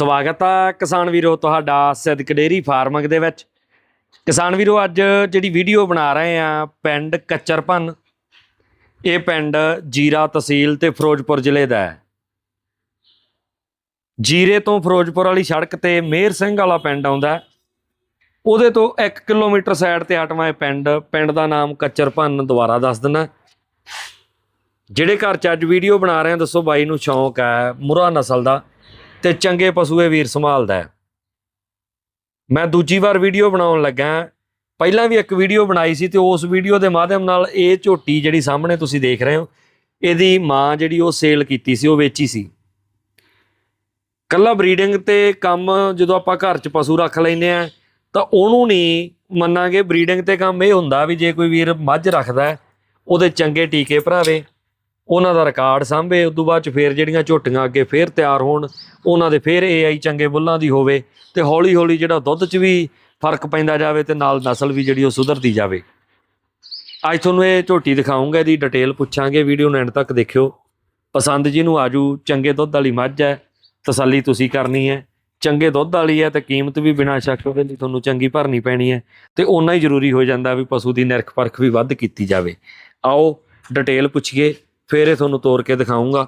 ਸਵਾਗਤ ਆ ਕਿਸਾਨ ਵੀਰੋ ਤੁਹਾਡਾ ਸਿੱਧਕ ਡੇਰੀ ਫਾਰਮਿੰਗ ਦੇ ਵਿੱਚ। ਕਿਸਾਨ ਵੀਰੋ, ਅੱਜ ਜਿਹੜੀ ਵੀਡੀਓ ਬਣਾ ਰਹੇ ਆ ਪਿੰਡ ਕੱਚਰਪਨ, ਇਹ ਪਿੰਡ ਜੀਰਾ ਤਹਿਸੀਲ ਤੇ ਫਿਰੋਜ਼ਪੁਰ ਜ਼ਿਲ੍ਹੇ ਦਾ ਹੈ। ਜੀਰੇ ਤੋਂ ਫਿਰੋਜ਼ਪੁਰ ਵਾਲੀ ਸੜਕ ਤੇ ਮੇਰ ਸਿੰਘ ਵਾਲਾ ਪਿੰਡ ਆਉਂਦਾ ਉਹਦੇ ਤੋਂ 1 ਕਿਲੋਮੀਟਰ ਸਾਈਡ ਤੇ ਹਟਵਾ ਇਹ ਪਿੰਡ ਪਿੰਡ ਦਾ ਨਾਮ ਕੱਚਰਪਨ ਦੁਬਾਰਾ ਦੱਸ ਦਿੰਦਾ ਜਿਹੜੇ ਘਰ ਚ ਅੱਜ ਵੀਡੀਓ ਬਣਾ ਰਹੇ ਆ, ਦੱਸੋ ਬਾਈ ਨੂੰ ਸ਼ੌਂਕ ਹੈ ਮੁਰਾ ਨਸਲ ਦਾ। ਤੇ ਚੰਗੇ ਪਸ਼ੂ ਇਹ ਵੀਰ ਸੰਭਾਲਦਾ ਹੈ। ਮੈਂ ਦੂਜੀ ਵਾਰ ਵੀਡੀਓ ਬਣਾਉਣ ਲੱਗਾ ਪਹਿਲਾਂ ਵੀ ਇੱਕ ਵੀਡੀਓ ਬਣਾਈ ਸੀ ਤੇ ਉਸ ਵੀਡੀਓ ਦੇ ਮਾਧਿਅਮ ਨਾਲ ਇਹ ਝੋਟੀ ਜਿਹੜੀ ਸਾਹਮਣੇ ਤੁਸੀਂ ਦੇਖ ਰਹੇ ਹੋ, ਇਹਦੀ ਮਾਂ ਜਿਹੜੀ ਉਹ ਸੇਲ ਕੀਤੀ ਸੀ, ਉਹ ਵੇਚੀ ਸੀ। ਕੱਲਾ ਬਰੀਡਿੰਗ ਤੇ ਕੰਮ ਜਦੋਂ ਆਪਾਂ ਘਰ 'ਚ ਪਸ਼ੂ ਰੱਖ ਲੈਨੇ ਆ ਤਾਂ ਉਹਨੂੰ ਨਹੀਂ ਮੰਨਾਂਗੇ। ਬਰੀਡਿੰਗ ਤੇ ਕੰਮ ਇਹ ਹੁੰਦਾ ਵੀ ਜੇ ਕੋਈ ਵੀਰ ਮੱਝ ਰੱਖਦਾ ਉਹਦੇ ਚੰਗੇ ਟੀਕੇ ਭਰਾਵੇ। ਉਹਨਾਂ ਦਾ ਰਿਕਾਰਡ ਸਾਂਭੇ, ਉਸ ਤੋਂ ਬਾਅਦ ਚ ਫੇਰ ਜਿਹੜੀਆਂ ਝੋਟੀਆਂ ਅੱਗੇ ਫੇਰ ਤਿਆਰ ਹੋਣ, ਉਹਨਾਂ ਦੇ ਫੇਰ ਏਆਈ ਚੰਗੇ ਬੁੱਲਾਂ ਦੀ ਹੋਵੇ ਤੇ ਹੌਲੀ ਹੌਲੀ ਜਿਹੜਾ ਦੁੱਧ 'ਚ ਵੀ ਫ਼ਰਕ ਪੈਂਦਾ ਜਾਵੇ ਤੇ ਨਾਲ ਨਸਲ ਵੀ ਜਿਹੜੀ ਉਹ ਸੁਧਰਦੀ ਜਾਵੇ। ਅੱਜ ਤੁਹਾਨੂੰ ਇਹ ਝੋਟੀ ਦਿਖਾਉਂਗਾ, ਇਹਦੀ ਡਿਟੇਲ ਪੁੱਛਾਂਗੇ, ਵੀਡੀਓ ਨੂੰ ਐਂਡ ਤੱਕ ਦੇਖਿਓ। ਪਸੰਦ ਜੀ ਨੂੰ ਆਜੂ, ਚੰਗੇ ਦੁੱਧ ਵਾਲੀ ਮੱਝ ਹੈ, ਤਸੱਲੀ ਤੁਸੀਂ ਕਰਨੀ ਹੈ। ਚੰਗੇ ਦੁੱਧ ਵਾਲੀ ਹੈ ਤੇ ਕੀਮਤ ਵੀ ਬਿਨਾਂ ਸ਼ੱਕ ਉਹਦੇ ਲਈ ਤੁਹਾਨੂੰ ਚੰਗੀ ਭਰਨੀ ਪੈਣੀ ਹੈ ਤੇ ਓਨਾ ਹੀ ਜ਼ਰੂਰੀ ਹੋ ਜਾਂਦਾ ਵੀ ਪਸ਼ੂ ਦੀ ਨਿਰਖ ਪਰਖ ਵੀ ਵੱਧ ਕੀਤੀ ਜਾਵੇ। ਆਓ, ਡਿਟੇਲ ਪੁੱਛੀਏ। ਫਿਰ ਇਹ ਤੁਹਾਨੂੰ ਤੋੜ ਕੇ ਦਿਖਾਉਂਗਾ।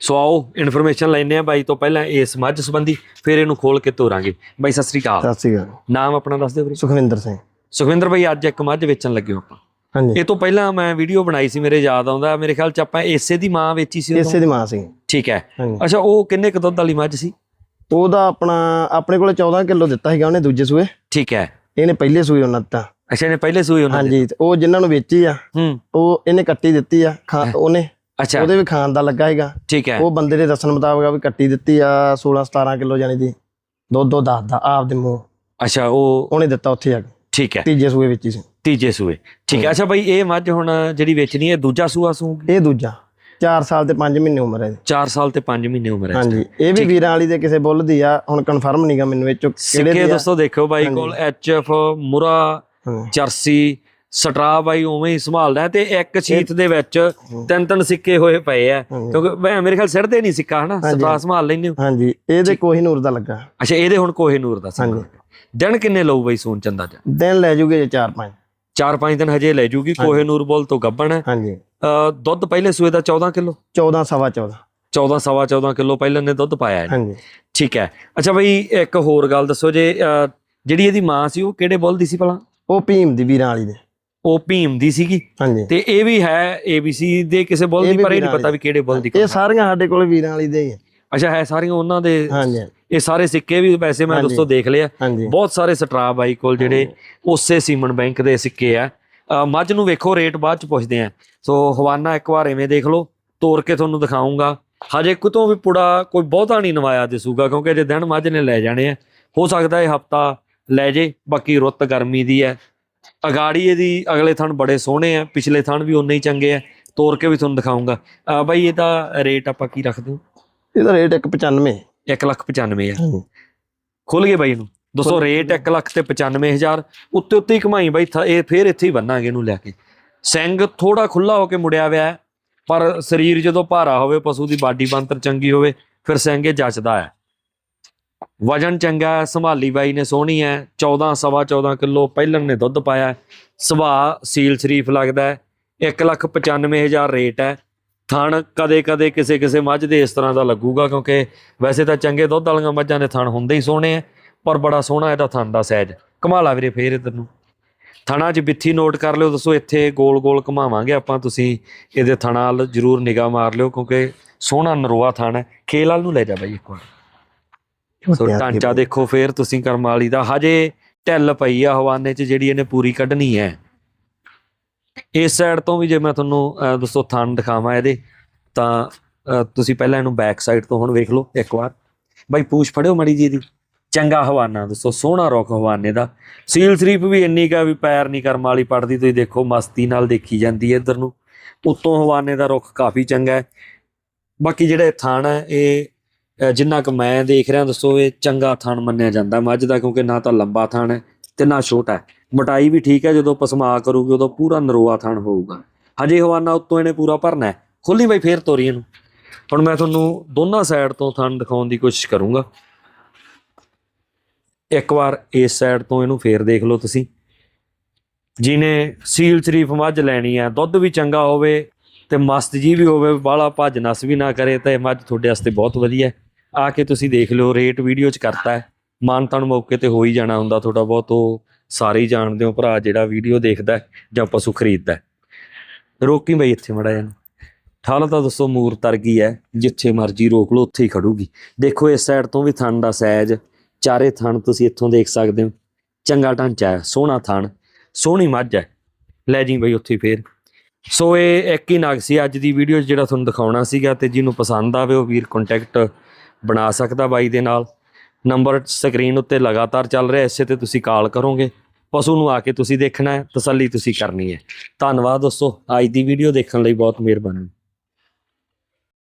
ਸੋ ਆਓ ਇਨਫੋਰਮੇਸ਼ਨ ਲੈਣੇ ਆ ਬਾਈ ਤੋਂ ਪਹਿਲਾਂ ਇਸ ਮੱਝ ਸੰਬੰਧੀ ਫਿਰ ਇਹਨੂੰ ਖੋਲ ਕੇ ਤੋਰਾਂਗੇ। ਬਾਈ ਸਤਿ ਸ੍ਰੀ ਅਕਾਲ। ਸਤਿ ਸ਼੍ਰੀ ਅਕਾਲ। ਨਾਮ ਆਪਣਾ ਦੱਸ ਦਿਓ ਵੀਰੇ। ਸੁਖਵਿੰਦਰ ਸਿੰਘ। ਸੁਖਵਿੰਦਰ ਬਾਈ ਅੱਜ ਇੱਕ ਮੱਝ ਵੇਚਣ ਲੱਗੇ ਹੋ ਆਪਾਂ। ਹਾਂਜੀ। ਇਹ ਤੋਂ ਪਹਿਲਾਂ ਮੈਂ ਵੀਡੀਓ ਬਣਾਈ ਸੀ ਮੇਰੇ ਯਾਦ ਆਉਂਦਾ। ਮੇਰੇ ਖਿਆਲ ਚ ਆਪਾਂ ਇਸੇ ਦੀ ਮਾਂ ਵੇਚੀ ਸੀ ਇਸੇ ਦੀ ਮਾਂ ਸੀ। ਠੀਕ ਹੈ। ਅੱਛਾ ਉਹ ਕਿੰਨੇ ਕੁ ਦੁੱਧ ਵਾਲੀ ਮੱਝ ਸੀ? ਉਹਦਾ ਆਪਣਾ ਆਪਣੇ ਕੋਲੇ 14 ਕਿਲੋ ਦਿੱਤਾ ਸੀਗਾ ਉਹਨੇ ਦੂਜੇ ਸੂਏ। ਠੀਕ ਹੈ। ਇਹਨੇ ਪਹਿਲੇ ਸੂਏ ਉਹਨਾਂ ਦਿੱਤਾ। ਅੱਛਾ ਇਹਨੇ ਪਹਿਲੇ ਸੂਈ ਉਹਨਾਂ ਦੇ? ਹਾਂਜੀ ਤੇ ਉਹ ਜਿਨ੍ਹਾਂ ਨੂੰ ਵੇਚੀ ਆ ਹੂੰ। ਉਹ ਇਹਨੇ ਕੱਟੀ ਦਿੱਤੀ ਆ ਖਾ- ਉਹਨੇ। ਅੱਛਾ। ਉਹਦੇ ਵੀ ਖਾਣ ਦਾ ਲੱਗਾ ਹੈਗਾ ਠੀਕ ਹੈ। ਉਹ ਬੰਦੇ ਦੇ ਦੱਸਣ ਮੁਤਾਬਕ ਆ ਵੀ ਕੱਟੀ ਦਿੱਤੀ ਆ 16 17 ਕਿਲੋ ਜਾਨੀ ਦੀ। ਦੁੱਧ ਦੋ ਦੱਸਦਾ ਆਪ ਦੇ ਮੂੰਹ। ਅੱਛਾ ਉਹ ਉਹਨੇ ਦਿੱਤਾ ਉੱਥੇ ਆ ਕੇ। ਠੀਕ ਹੈ। ਤੀਜੇ ਸੂਏ ਵੇਚੀ ਸੀ। ਤੀਜੇ ਸੂਏ। ਠੀਕ ਹੈ। ਅੱਛਾ ਬਾਈ ਇਹ ਮੱਝ ਹੁਣ ਜਿਹੜੀ ਵੇਚਣੀ ਹੈ ਦੂਜਾ ਸੂਆ ਸੂਗੀ? ਇਹ ਦੂਜਾ। 4 ਸਾਲ ਤੇ 5 ਮਹੀਨੇ ਉਮਰ ਹੈ ਇਹਦੀ। 4 ਸਾਲ ਤੇ 5 ਮਹੀਨੇ ਉਮਰ ਹੈ ਹਾਂਜੀ। ਇਹ ਵੀ ਵੀਰਾਂ ਵਾਲੀ ਦੇ ਕਿਸੇ ਬੁੱਲ ਦੀ ਆ ਹੁਣ ਕਨਫਰਮ ਨਹੀਂਗਾ ਮੈਨੂੰ ਇਹ ਚੋਂ ਕਿਹੜੇ ਸਿੱਕੇ ਦੀ ਆ। ਦੋਸਤੋ ਦੇਖੋ ਬਾਈ ਕੋਲ ਐਚਐਫ ਮੁਰਾ ਹਾਂ। ਚਰਸੀ ਸਟਰਾ ਬਾਈ ਉਵੇਂ ਹੀ ਸੰਭਾਲਦਾ ਤੇ ਇੱਕ ਸ਼ੀਟ ਦੇ ਵਿੱਚ ਤਿੰਨ ਤਿੰਨ ਸਿੱਕੇ ਹੋਏ ਪਏ ਆ। ਕਿਉਂਕਿ ਮੈਂ ਮੇਰੇ ਖਿਆਲ ਸਿਰ ਤੇ ਨਹੀਂ ਸਿੱਕਾ ਹਨਾ? ਸਟਰਾ ਸੰਭਾਲ ਲੈਂਦੇ ਹੋ? ਹਾਂਜੀ ਇਹਦੇ ਕੋਹੀ ਨੂਰ ਦਾ ਲੱਗਾ। ਅੱਛਾ ਇਹਦੇ ਹੁਣ ਕੋਹੇ ਨੂਰ ਦਾ ਹਾਂਜੀ। ਦਿਨ ਕਿੰਨੇ ਲਊ ਬਾਈ ਸੂਨ ਚੰਦਾ ਚ? ਦਿਨ ਲੈ ਜੂਗੇ ਜੇ 4-5 ਚਾਰ ਪੰਜ ਦਿਨ ਹਜੇ ਲੈ ਜੂਗੀ ਕੋਹੇ ਨੂਰ ਬੋਲ ਤੋਂ ਗੱਬਣ ਹੈ। ਹਾਂਜੀ। ਦੁੱਧ ਪਹਿਲੇ ਸੂਏ ਦਾ 14 ਕਿਲੋ? 14 ਸਵਾ 14 14 ਸਵਾ 14 ਕਿਲੋ ਪਹਿਲਾਂ ਨੇ ਦੁੱਧ ਪਾਇਆ ਹੈ ਹਾਂਜੀ। ਠੀਕ ਹੈ। ਅੱਛਾ ਬਈ ਇੱਕ ਹੋਰ ਗੱਲ ਦੱਸੋ ਜੇ ਜਿਹੜੀ ਇਹਦੀ ਮਾਂ ਸੀ ਉਹ ਕਿਹੜੇ ਬੁੱਲ ਦੀ ਸੀ ਭਲਾ? ਉਹ ਭੀਮ ਦੀ ਵੀਰਾਂ ਵਾਲੀ ਦੇ ਉਹ ਭੀਮ ਦੀ ਸੀਗੀ। ਹਾਂਜੀ। ਤੇ ਇਹ ਵੀ ਹੈ ABC ਦੇ ਕਿਸੇ ਬੁੱਲ ਦੀ ਪਰ ਇਹ ਨਹੀਂ ਪਤਾ ਵੀ ਕਿਹੜੇ ਬੁੱਲ ਦੀ ਇਹ ਸਾਰੀਆਂ ਸਾਡੇ ਕੋਲ ਵੀਰਾਂ ਵਾਲੀ ਦੇ ਹੀ ਆ। ਅੱਛਾ ਹੈ ਸਾਰੀਆਂ ਉਹਨਾਂ ਦੇ ਹਾਂਜੀ। ਇਹ ਸਾਰੇ ਸਿੱਕੇ ਵੀ ਵੈਸੇ ਮੈਂ। ਦੋਸਤੋ ਦੇਖ ਲਿਆ ਬਹੁਤ ਸਾਰੇ ਸਟਰਾ ਬਾਈ ਕੋਲ ਜਿਹੜੇ ਉਸੇ ਸੀਮਨ ਬੈਂਕ ਦੇ ਸਿੱਕੇ ਆ। ਮੱਝ ਨੂੰ ਵੇਖੋ ਰੇਟ ਬਾਅਦ ਚ ਪੁੱਛਦੇ ਆ। ਸੋ ਹਵਾਨਾ ਇੱਕ ਵਾਰ ਐਵੇਂ ਦੇਖ ਲਓ ਤੋੜ ਕੇ ਤੁਹਾਨੂੰ ਦਿਖਾਉਂਗਾ। ਹਜੇ ਕਿਤੋਂ ਵੀ ਪੁੜਾ ਕੋਈ ਬਹੁਤਾ ਨਹੀਂ ਨਵਾਇਆ ਦਿਸੂਗਾ ਕਿਉਂਕਿ ਜੇ ਦਿਨ ਮੱਝ ਨੇ ਲੈ ਜਾਣੇ ਆ। ਹੋ ਸਕਦਾ ਇਹ ਹਫਤਾ ਲੈ ਜੇ ਬਾਕੀ ਰੁੱਤ ਗਰਮੀ ਦੀ ਹੈ ਅਗਾੜੀ ਇਹਦੀ ਅਗਲੇ ਥਣ ਬੜੇ ਸੋਹਣੇ ਆ ਪਿਛਲੇ ਥਣ ਵੀ ਉਨੇ ਹੀ ਚੰਗੇ ਆ ਤੋੜ ਕੇ ਵੀ ਤੁਹਾਨੂੰ ਦਿਖਾਉਂਗਾ। ਅ, ਬਾਈ ਇਹਦਾ ਰੇਟ ਆਪਾਂ ਕੀ ਰੱਖਦੇ ਹਾਂ ਇਹਦਾ ਰੇਟ 195 1 ਲੱਖ 95 ਆ। ਖੁੱਲ ਗਏ ਬਾਈ ਇਹਨੂੰ। ਦੱਸੋ ਰੇਟ 1 ਲੱਖ ਤੇ 95000 ਉੱਤੇ ਉੱਤੇ ਹੀ ਕਮਾਈ ਬਾਈ ਇਹ ਫੇਰ ਇੱਥੇ ਹੀ ਬੰਨਾਂਗੇ ਇਹਨੂੰ ਲੈ ਕੇ। ਸਿੰਘ ਥੋੜਾ ਖੁੱਲਾ ਹੋ ਕੇ ਮੁੜਿਆ ਹੋਇਆ ਪਰ ਸਰੀਰ ਜਦੋਂ ਭਾਰਾ ਹੋਵੇ ਪਸ਼ੂ ਦੀ ਬਾਡੀ ਬੰਤਰ ਚੰਗੀ ਹੋਵੇ ਫਿਰ ਸਿੰਘ ਇਹ ਜੱਚਦਾ ਹੈ ਵਜਨ ਚੰਗਾ ਹੈ ਸੰਭਾਲੀ ਬਾਈ ਨੇ ਸੋਹਣੀ ਹੈ। 14 ਸਵਾ 14 ਕਿਲੋ ਪਹਿਲਣ ਨੇ ਦੁੱਧ ਪਾਇਆ ਹੈ। ਸੁਭਾਅ ਸੀਲ ਸ਼ਰੀਫ ਲੱਗਦਾ ਹੈ। 1 ਲੱਖ 95000 ਰੇਟ ਹੈ। ਥਣ ਕਦੇ ਕਦੇ ਕਿਸੇ ਕਿਸੇ ਮੱਝ ਦੇ ਇਸ ਤਰ੍ਹਾਂ ਦਾ ਲੱਗੂਗਾ, ਕਿਉਂਕਿ ਵੈਸੇ ਤਾਂ ਚੰਗੇ ਦੁੱਧ ਵਾਲੀਆਂ ਮੱਝਾਂ ਦੇ ਥਣ ਹੁੰਦੇ ਹੀ ਸੋਹਣੇ ਆ ਪਰ ਬੜਾ ਸੋਹਣਾ ਇਹਦਾ ਥਣ ਦਾ ਸਾਈਜ਼ ਕਮਾਲਾ ਵੀਰੇ ਫੇਰ ਇਧਰ ਨੂੰ। ਥਣਾ 'ਚ ਬਿੱਥੀ ਨੋਟ ਕਰ ਲਿਓ, ਦੱਸੋ ਇੱਥੇ ਗੋਲ ਗੋਲ ਘੁਮਾਵਾਂਗੇ ਆਪਾਂ, ਤੁਸੀਂ ਇਹਦੇ ਥਣਾ ਵੱਲ ਜ਼ਰੂਰ ਨਿਗਾਹ ਮਾਰ ਲਿਓ, ਕਿਉਂਕਿ ਸੋਹਣਾ ਨਰੋਆ ਥਣ ਹੈ। ਖੇਲ ਵਾਲ ਨੂੰ ਲੈ ਜਾ ਬਾਈ ਇੱਕ ਵਾਰ। ਸੋ ਢਾਂਚਾ ਦੇਖੋ ਫੇਰ ਤੁਸੀਂ ਕਰਮ ਵਾਲੀ ਦਾ। ਹਜੇ ਢਿੱਲ ਪਈ ਆ ਹਵਾਨੇ 'ਚ ਜਿਹੜੀ ਇਹਨੇ ਪੂਰੀ ਕੱਢਣੀ ਹੈ। ਇਸ ਸਾਈਡ ਤੋਂ ਵੀ ਜੇ ਮੈਂ ਤੁਹਾਨੂੰ ਦੋਸਤੋ ਥਣ ਦਿਖਾਵਾਂ ਇਹਦੇ ਤਾਂ ਤੁਸੀਂ ਪਹਿਲਾਂ ਇਹਨੂੰ ਬੈਕ ਸਾਈਡ ਤੋਂ ਹੁਣ ਵੇਖ ਲਓ ਇੱਕ ਵਾਰ। ਬਾਈ ਪੂਛ ਫੜਿਓ ਮੜੀ ਜੀ ਦੀ ਚੰਗਾ ਹਵਾਨਾ ਦੋਸਤੋ ਸੋਹਣਾ ਰੁੱਖ ਹਵਾਨੇ ਦਾ। ਸੀਲ ਸ਼ਰੀਫ ਵੀ ਇੰਨੀ ਕਾ ਵੀ ਪੈਰ ਨਹੀਂ ਕਰਮ ਵਾਲੀ ਪੜਦੀ ਤੁਸੀਂ ਦੇਖੋ ਮਸਤੀ ਨਾਲ ਦੇਖੀ ਜਾਂਦੀ ਹੈ ਇੱਧਰ ਨੂੰ। ਉੱਤੋਂ ਹਵਾਨੇ ਦਾ ਰੁੱਖ ਕਾਫੀ ਚੰਗਾ ਹੈ। ਬਾਕੀ ਜਿਹੜਾ ਥਣ ਹੈ ਇਹ ਜਿੰਨਾ ਕੁ ਮੈਂ ਦੇਖ ਰਿਹਾ ਦੱਸੋ, ਇਹ ਚੰਗਾ ਥਣ ਮੰਨਿਆ ਜਾਂਦਾ ਮੱਝ ਦਾ, ਕਿਉਂਕਿ ਨਾ ਤਾਂ ਲੰਬਾ ਥਣ ਹੈ ਤੇ ਨਾ ਛੋਟਾ ਹੈ। ਮੋਟਾਈ ਵੀ ਠੀਕ ਹੈ, ਜਦੋਂ ਪਸਮਾ ਕਰੂਗੀ ਉਦੋਂ ਪੂਰਾ ਨਰੋਆ ਥਣ ਹੋਊਗਾ। ਹਜੇ ਹਵਾਨਾ ਉੱਤੋਂ ਇਹਨੇ ਪੂਰਾ ਭਰਨਾ ਹੈ। ਖੋਲੀ ਬਈ ਫੇਰ ਤੋਰੀ ਇਹਨੂੰ। ਹੁਣ ਮੈਂ ਤੁਹਾਨੂੰ ਦੋਨਾਂ ਸਾਈਡ ਤੋਂ ਥਣ ਦਿਖਾਉਣ ਦੀ ਕੋਸ਼ਿਸ਼ ਕਰੂੰਗਾ। ਇੱਕ ਵਾਰ ਇਸ ਸਾਈਡ ਤੋਂ ਇਹਨੂੰ ਫੇਰ ਦੇਖ ਲਓ ਤੁਸੀਂ। ਜਿਹਨੇ ਸੀਲ ਸ਼ਰੀਫ ਮੱਝ ਲੈਣੀ ਹੈ, ਦੁੱਧ ਵੀ ਚੰਗਾ ਹੋਵੇ ਤੇ ਮਸਤ ਜੀ ਵੀ ਹੋਵੇ ਬਾਹਲਾ ਭੱਜ ਨਸ ਵੀ ਨਾ ਕਰੇ ਤਾਂ ਇਹ ਮੱਝ ਤੁਹਾਡੇ ਵਾਸਤੇ ਬਹੁਤ ਵਧੀਆ ਹੈ। ਆ ਕੇ ਤੁਸੀਂ ਦੇਖ ਲਿਓ ਰੇਟ ਵੀਡੀਓ 'ਚ ਕਰਤਾ ਹੈ। ਮਾਨਤਾਨ ਮੌਕੇ ਤੇ ਹੋ ਹੀ ਜਾਣਾ ਹੁੰਦਾ ਤੁਹਾਡਾ ਬਹੁਤ, ਉਹ ਸਾਰੇ ਹੀ ਜਾਣਦੇ ਹੋ ਭਰਾ ਜਿਹੜਾ ਵੀਡੀਓ ਦੇਖਦਾ ਹੈ ਜਾਂ ਪਸ਼ੂ ਖਰੀਦਦਾ ਹੈ। ਰੋਕੀ ਬਈ ਇੱਥੇ ਮੜਾ ਜਾਨ ਠਾਲ ਤਾਂ ਦੱਸੋ ਮੂਰ ਤਰਗੀ ਹੈ, ਜਿੱਥੇ ਮਰਜ਼ੀ ਰੋਕ ਲਓ, ਉੱਥੇ ਹੀ ਖੜੂਗੀ। ਦੇਖੋ ਇਸ ਸਾਈਡ ਤੋਂ ਵੀ ਥਣ ਦਾ ਸਾਈਜ਼ ਚਾਰੇ ਥਣ ਤੁਸੀਂ ਇੱਥੋਂ ਦੇਖ ਸਕਦੇ ਹੋ। ਚੰਗਾ ਢਾਂਚਾ ਹੈ, ਸੋਹਣਾ ਥਣ, ਸੋਹਣੀ ਮੱਝ ਹੈ। ਲੈ ਜੀ ਬਈ ਉੱਥੇ ਹੀ ਫੇਰ। ਸੋ ਇਹ ਇੱਕ ਹੀ ਨਗ ਸੀ, ਅੱਜ ਦੀ ਵੀਡੀਓ 'ਚ ਜਿਹੜਾ ਤੁਹਾਨੂੰ ਦਿਖਾਉਣਾ ਸੀਗਾ ਤੇ ਜਿਹਨੂੰ ਪਸੰਦ ਆਵੇ ਉਹ ਵੀਰ ਕੰਟੈਕਟ ਬਣਾ ਸਕਦਾ ਬਾਈ ਦੇ ਨਾਲ। ਨੰਬਰ ਸਕਰੀਨ ਉੱਤੇ ਲਗਾਤਾਰ ਚੱਲ ਰਿਹਾ, ਇਸੇ ਤੇ ਤੁਸੀਂ ਕਾਲ ਕਰੋਗੇ। ਪਸ਼ੂ ਨੂੰ ਆ ਕੇ ਤੁਸੀਂ ਦੇਖਣਾ ਹੈ, ਤਸੱਲੀ ਤੁਸੀਂ ਕਰਨੀ ਹੈ। ਧੰਨਵਾਦ ਦੋਸਤੋ, ਅੱਜ ਦੀ ਵੀਡੀਓ ਦੇਖਣ ਲਈ ਬਹੁਤ ਮਿਹਰਬਾਨੀ।